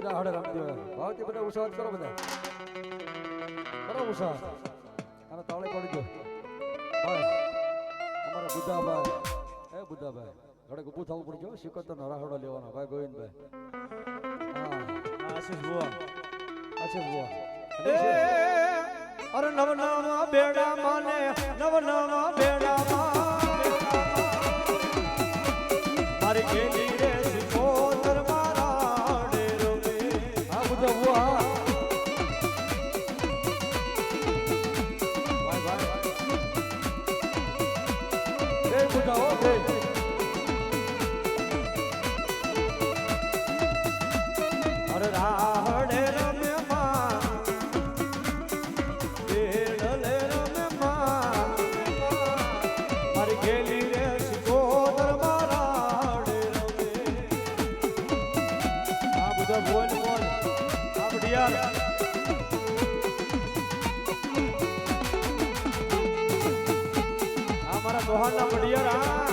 કી રામદેવ ભાવથી બધા ઉત્સાહ કરો બધા કરો ઉત્સાહ અને તાળે પડી અમારા બુદ્ધાભાઈ. એ બુદ્ધાભાઈ ઘડે ઊભું થવું પડી ગયો સિકતર રાહડો લેવાનો. ભાઈ ગોવિંદભાઈ. આશીષ બુવા આશીષ બુવા અરે નવ નવ બેડા માને નવ નવ બેડા માને. માતા મઢિયારા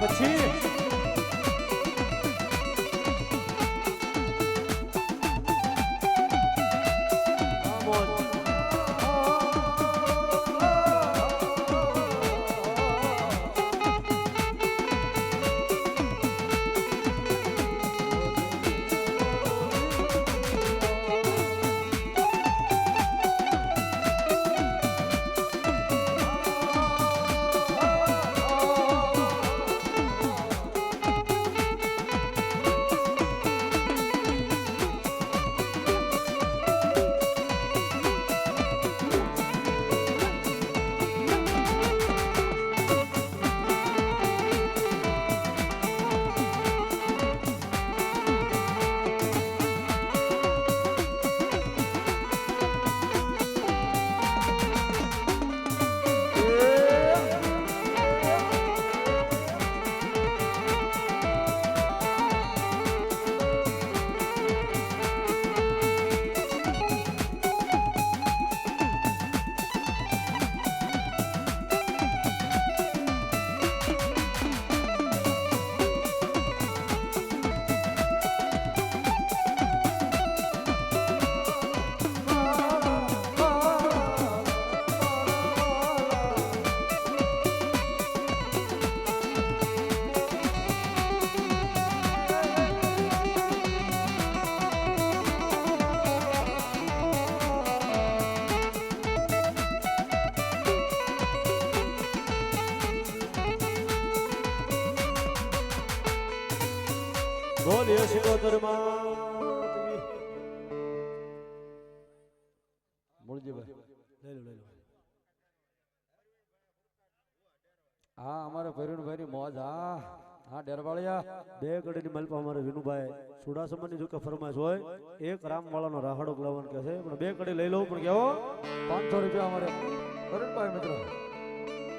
我去 બોલીએ સિકોતર મૂળજીભાઈ લઈ લો લઈ લો હા અમારે ભૈરુનભાઈ ની મોજ હા. હા ડેરવાળિયા. બે કડીની મલપા અમારે વિનુભાઈ. સુડાસમાની જો કે ફરમાઈશ હોય એક રામવાળાનો રાહડો લાવવાનું કહે છે. પણ બે કડી લઈ લઉં પણ કેવો? પાંચસો રૂપિયા અમારે ભૈરુનભાઈ મિત્રો.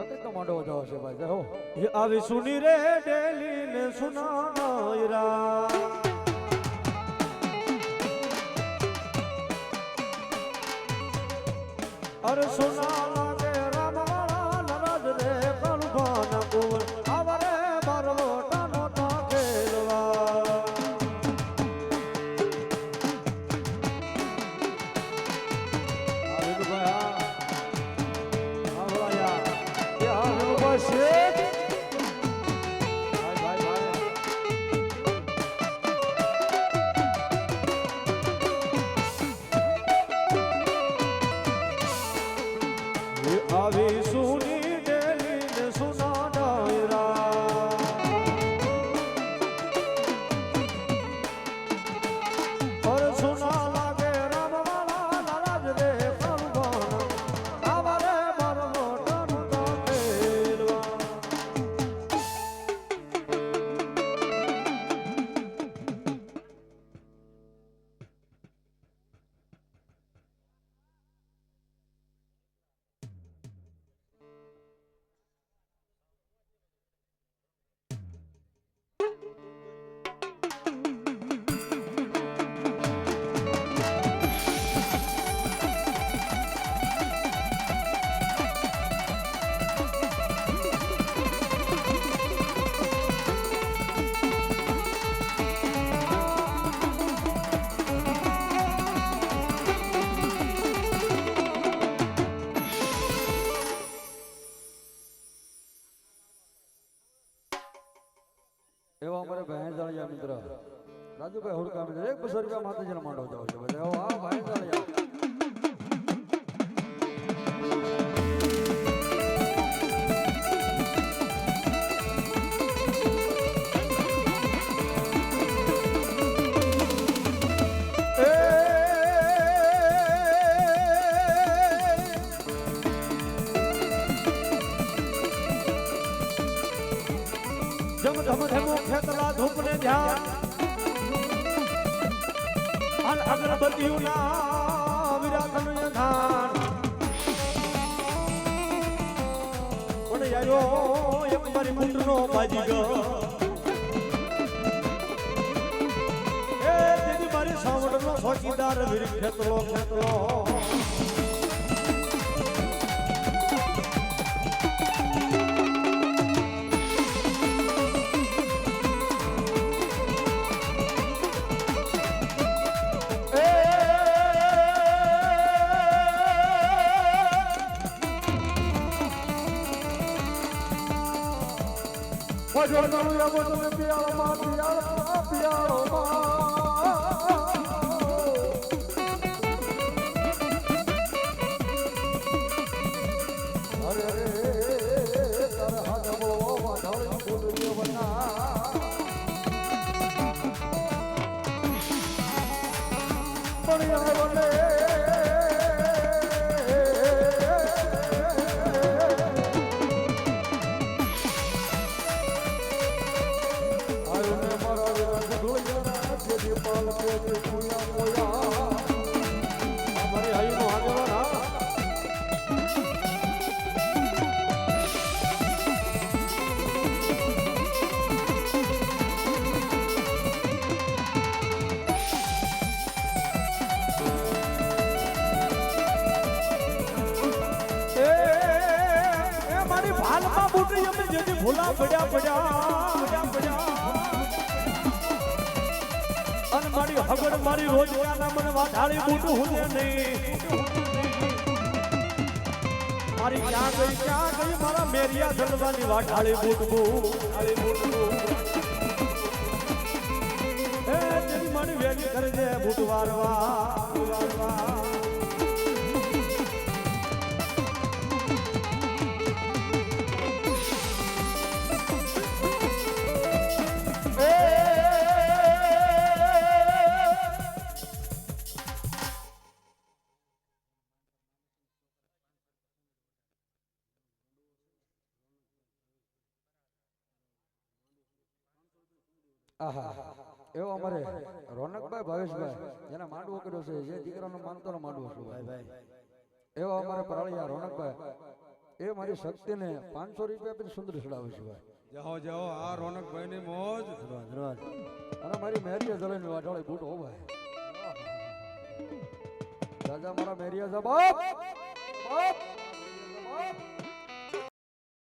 સતીશ નો માંડવો જાવ છે ભાઈ હો એ આવી સુની રે ડેલી ને સુનાયરા. અરે સોના એવા અમારે ભેણ જાળિયા મિત્ર. રાજુભાઈ હોડકા મિત્ર, એક બસો રૂપિયા માતાજીનો માંડો જાવ છે ભાઈ જય ભાઈ હા યારો એક મારી મૂંઢનો બાજી ગયો. એ તેની મારી સાવડનો ચોકીદાર વીર ખેતલો ખેતલો ભજો નળિયા બોતલે પિયાળોમાં પિયાળો પિયાળોમાં ભૂલા પડ્યા પડ્યા પડ્યા અને મારી હગડ મારી રોજ ના મને વાઢાળી મોટું હુંને નહીં. મારી ક્યાં ગઈ ક્યાં ગઈ? મારા મેરિયા જલવાની વાઢાળી બુટવું મારી વેલી કરજે બુટ વારવા વારવા. આહા. એવો અમારે રોનકભાઈ ભાવેશભાઈ જેના માંડવો કર્યો છે જે દીકરાનો માનતો માંડવો છું. ભાઈ એવો અમારે પરાળિયા રોનકભાઈ. એ મારી શક્તિને પાંચસો રૂપિયા આપીને સુંદર ચડાવે છે ભાઈ. જાઓ જાઓ આ રોનકભાઈ ની મોજ અને મારી મેરિયા જલાઈને વાઢાળી બૂટ હો ભાઈ. દાદા મારા મેરિયા જા બાપ બાપ.